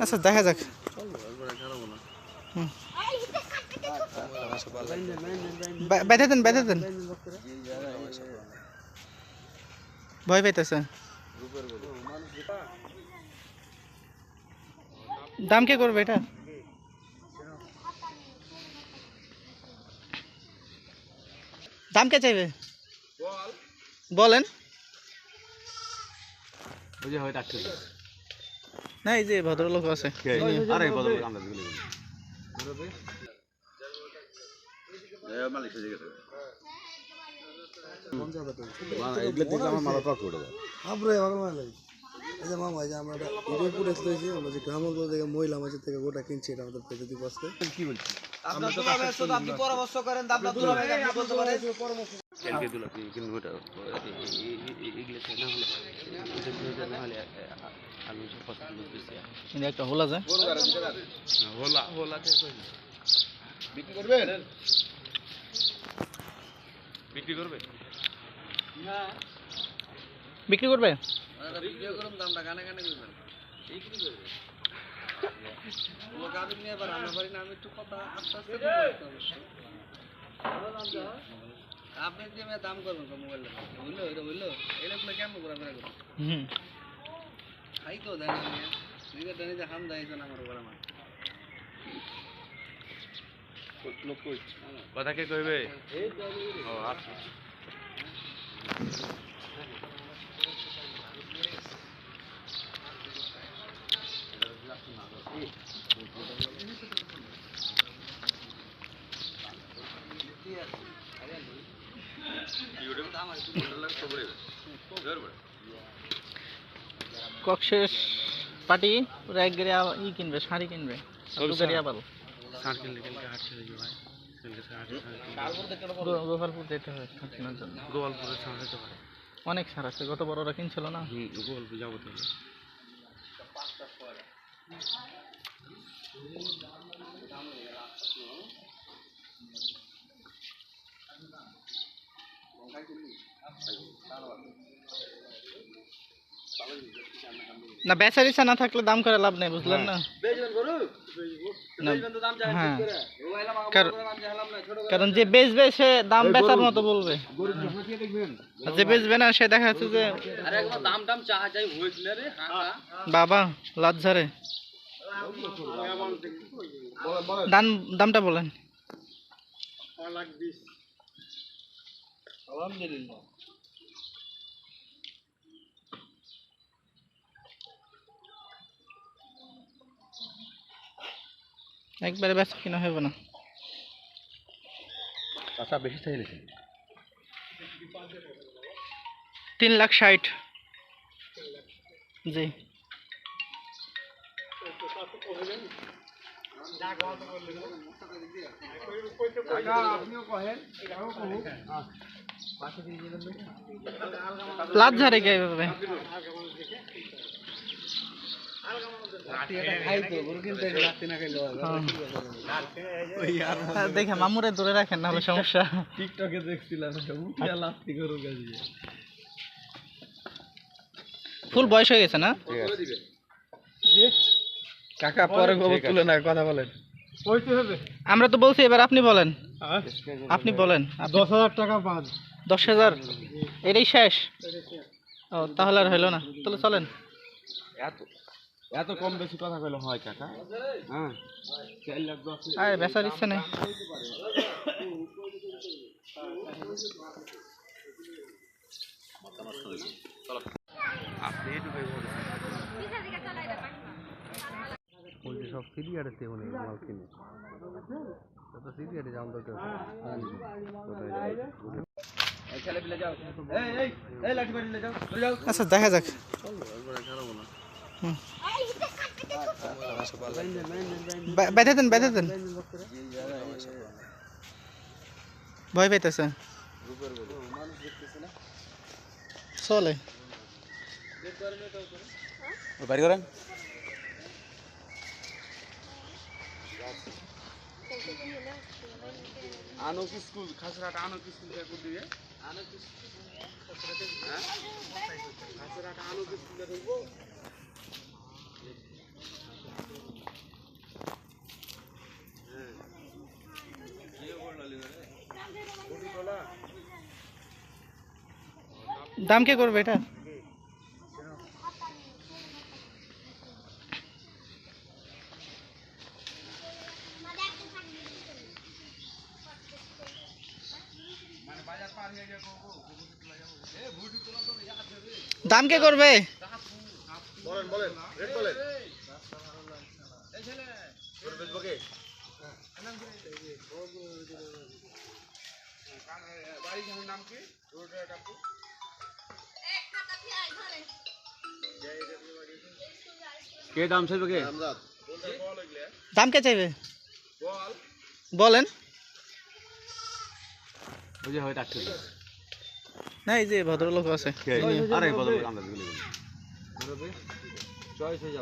আচ্ছা দেখা যাক। হুম। বে- বেঁধে দেন বেঁধে দেন। ভয় পাইতেছে। দাম কে করবে এটা? দাম কে চাইবে? বলেন। ওই যে হয় ডাক্তার না এই যে ভদ্রলোক আছে। আরে বদল আমরা গ্রাম থেকে মহিলা মাঝে থেকে গোটা কিনছি এটা আমাদের কি বলছি আপনি পরামর্শ করেন আমি সব পছন্দ করতেছি একটা হোলা যায় হোলা। বিক্রি করবেন? বিক্রি করবে? বিক্রি করবে আপনি যে দাম করবেন তো মোবাইল বুঝলো? এটা বুঝলো? এগুলো কেমন করে আমরা করব হুম খাই তো দেয় না মেয়ে নিজে দেয় নিজে হাম দেয় না আমার ঘরে আমার কথা কে কইবে ও আচ্ছা কক্সেস পার্টি ওরা এক গাড়ি ই কিনবে শাড়ি কিনবে। দু গাড়ি আবার গোপালপুর যেতে হবে শাড়ি কেনার জন্য। গোপালপুরে ছাড়া যেতে পারে অনেক সার আছে গত বড় ওরা কিনছিল না? গোপালপুর যাব না বেচার ইচ্ছা না থাকলে দাম করে লাভ নেই বুঝলেন না? হ্যাঁ। ছোট কারণ যে বেচবে সে দাম বেচার মতো বলবে। যে বেচবে না সে দেখা যাচ্ছে যে আরে একবার দাম টাম চাহা চাই হয়েছিল রে হ্যাঁ হ্যাঁ বাবা লাজ্জারে। দাম দামটা বলেন। আলহামদুলিল্লাহ। একবারে বেচা কিনা হবে না। আচ্ছা বেশি চাইলে তিন লাখ ষাট। জি। লাভ ঝাড়ে কে এভাবে দেখে মামুরে দূরে রাখেন নাহলে সমস্যা। টিকটকে দেখছিলাম গরু ফুল বয়স হয়ে গেছে না? কাকা পরে খবর তুলে না কথা বলেন। আমরা তো বলছি এবার আপনি বলেন। আপনি বলেন। দশ হাজার টাকা পাঁচ দশ হাজার? এটাই শেষ? ও তাহলে আর হইল না। তাহলে চলেন। এত কম বেশি কথা কইলে হয় কাকা? হ্যাঁ। চার লাখ দশ আরে বেচার ইচ্ছে নেই সব সিরিয়ারে তেমন মাল কিনে। তো সিরিয়ারে যাওয়ার দরকার। যাও। এই এই এই লাঠি বাড়ি যাও। চলে যাও। আচ্ছা দেখা যাক। বেঁধে দেন বেঁধে দেন। ভয় পাইতেছে। চলে। বাড়ি করেন। আনক স্কুল খাসরাট আনক স্কুল থেকে দিয়ে? আনক খাসরাট আনক স্কুলে ঢুকবো দাম কে করবে এটা? দাম কে করবে? কে দাম চাইবে কে? দাম কে চাইবে? বলেন। ওই যে হয় ডাক্তার না এই যে ভদ্রলোক আছে। আরে বলো।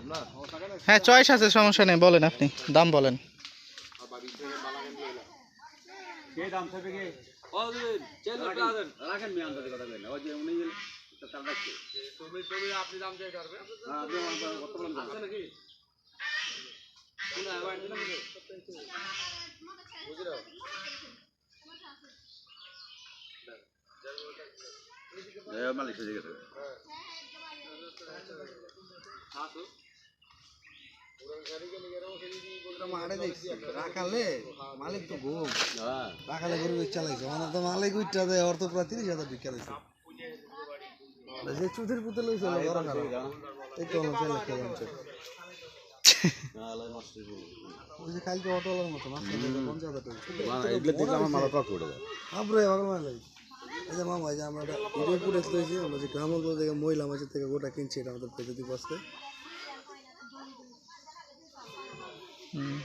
আমরা হ্যাঁ চয়েস আছে সমস্যা নেই বলেন আপনি। দাম বলেন। কে দাম চাইবে কে? রাখেন। আন্দাজে কথা বলেন তার রাখছে তুমি তুমি আপনি দাম চাই করবে হ্যাঁ আপনি আমার কত বলেন আছে নাকি কোন আবার দিলাম বুঝলো মালিক গেছে রাখালে মালিক তো ঘুম। হ্যাঁ। রাখালে গরু চালাইছে মানে তো মালিক দেয় অর্থ প্রায় তিরিশ হাজার বিক্রি যে চুথির পুতে লইছিল বড় খারাপ এই তো লাখ টাকা আনছে ওই যে কালকে অটোলার মতো মাছ পঞ্চাশ হাজার টাকা। এগুলো দেখলে আমার মাথা টক উঠে যায়। আপরে পাগল এই যে মামা এই যে আমরা একটা ভিডিও ফুটেজ লইছি আমরা যে গ্রাম থেকে মহিলা মাছের থেকে গোটা কিনছি এটা আমাদের পেজে দিব আজকে। হুম।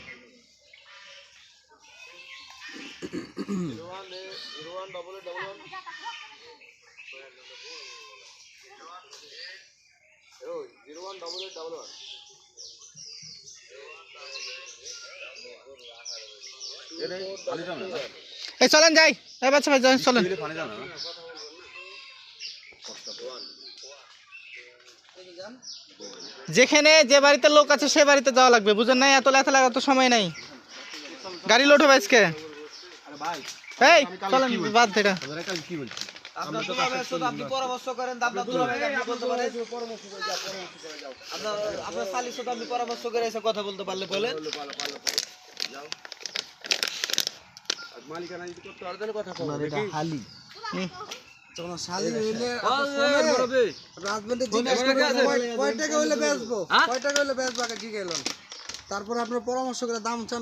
এই চলেন যাই। এই বাচ্চা ভাই চলেন। যেখানে যে বাড়িতে লোক আছে সে বাড়িতে যাওয়া লাগবে। বুঝেন নাই? এত লেথা লাগা তো সময় নাই। গাড়ি লোড হবে আজকে। এই চলেন বাদ এটা। কি বলছি? আপনার দুলাভাইয়ের সাথে আপনি পরামর্শ করেন আপনার দুলাভাইকে আপনি বলতে পারেন। আপনার আপনার শালির সাথে আপনি পরামর্শ করে এসে কথা বলতে পারলে বলেন মালিকানা যদি করতে পারে কথা আপনার এটা হালি। হুম। শালি হইলে রাজবেন্ডে ফোনে জিজ্ঞেস এখানে কে আছে? করব কয় টাকা হইলে বেচবো? কয় টাকা হইলে বেচবো? আগে কি গেলেন তারপর আপনার পরামর্শ করে দাম চান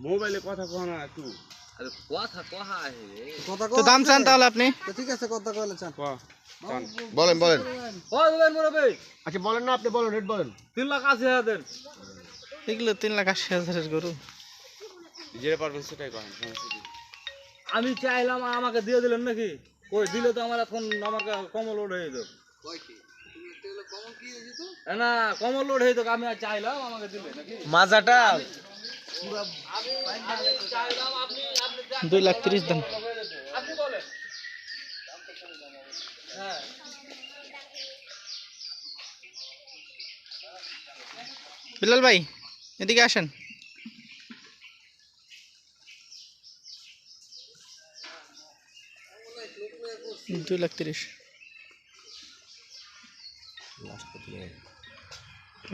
মোবাইলে কথা মোবাইলে না একটু তো দাম চান তাহলে আপনি? ঠিক আছে কথা কইলে চান। বলেন বলেন। আচ্ছা বলেন না আপনি বলেন রেট বলেন। তিন লাখ আশি হাজার দেন। এগুলো তিন লাখ আশি হাজারের গরু। যেটা পারবেন সেটাই করেন আমি চাইলাম আমাকে দিয়ে দিলেন নাকি? কই দিলে তো আমার এখন আমাকে কমল লোড হয়ে যেত না কমল লোড হয়ে যেত আমি আর চাইলাম আমাকে দিলে নাকি? মাজাটা দুই লাখ তিরিশ দেন। বিলাল ভাই এদিকে আসেন। দুই লাখ তিরিশ।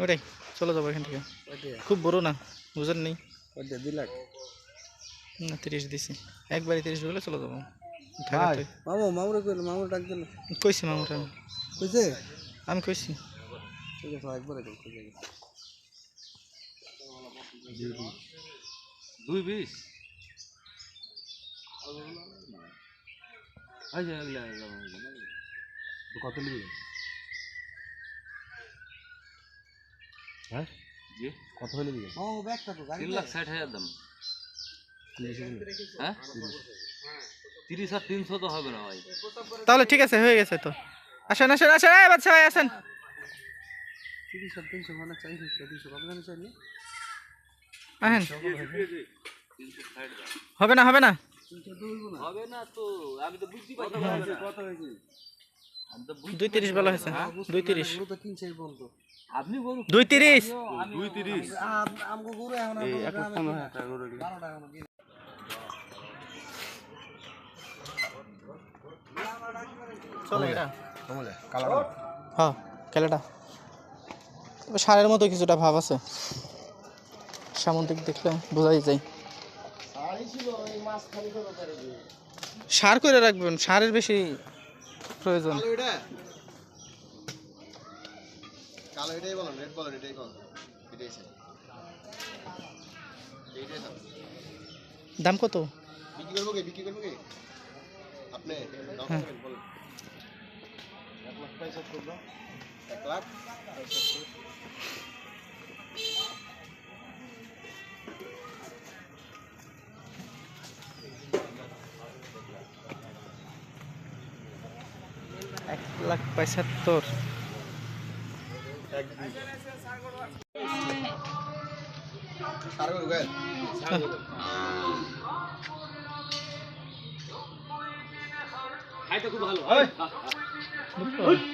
ওটাই চলে যাব এখান থেকে। খুব বড় না বুঝেন নেই। দুই লাখ। না তিরিশ দিছি। একবারে তিরিশ বলে চলে যাব। মামু মামুরে কইল মামুর ডাক দিল। কইছি মামুটা আমি। কইছে? আমি কইছি। ঠিক আছে একবারে দুই বিশ? আচ্ছা কত নিবেন হ্যাঁ? জি। কত হলে দিবেন মামু ব্যাগটা তো গাড়ি তিন লাখ ষাট হাজার দাম। হ্যাঁ? তিরিশ আর তিনশো তো হবে না ভাই। তাহলে ঠিক আছে হয়ে গেছে তো। আসেন আসেন আসেন এই বাচ্চা ভাই আসেন। তিরিশ আর তিনশো মানে চাই দুইশো কত জানি চাইলে আসেন। হবে না হবে না। হবে না তো আমি বুঝতে পারছি। কত হয়েছে? দুই তিরিশ বেলা হয়েছে। দুই তিরিশ। দুই তিরিশ। দুই তিরিশ। হ্যাঁ খেলাটা তবে সারের মতো কিছুটা ভাব আছে। সামুদ্রিক দেখলে বোঝাই যায়। সার করে রাখবেন সারের বেশি প্রয়োজন। কালো এটা কালো এটাই বলেন রেড বলেন এটাই কল এটাই আছে এইটাই স্যার দাম কত বিক্রি করব কি বিক্রি করব কি আপনি দাম হ্যাঁ। কত বলেন এক লাখ পঁয়ষট্টি না এক লাখ এক লাখ পঁচাত্তর সার করব গায়ে খাইতে খুব ভালো। বুঝলো?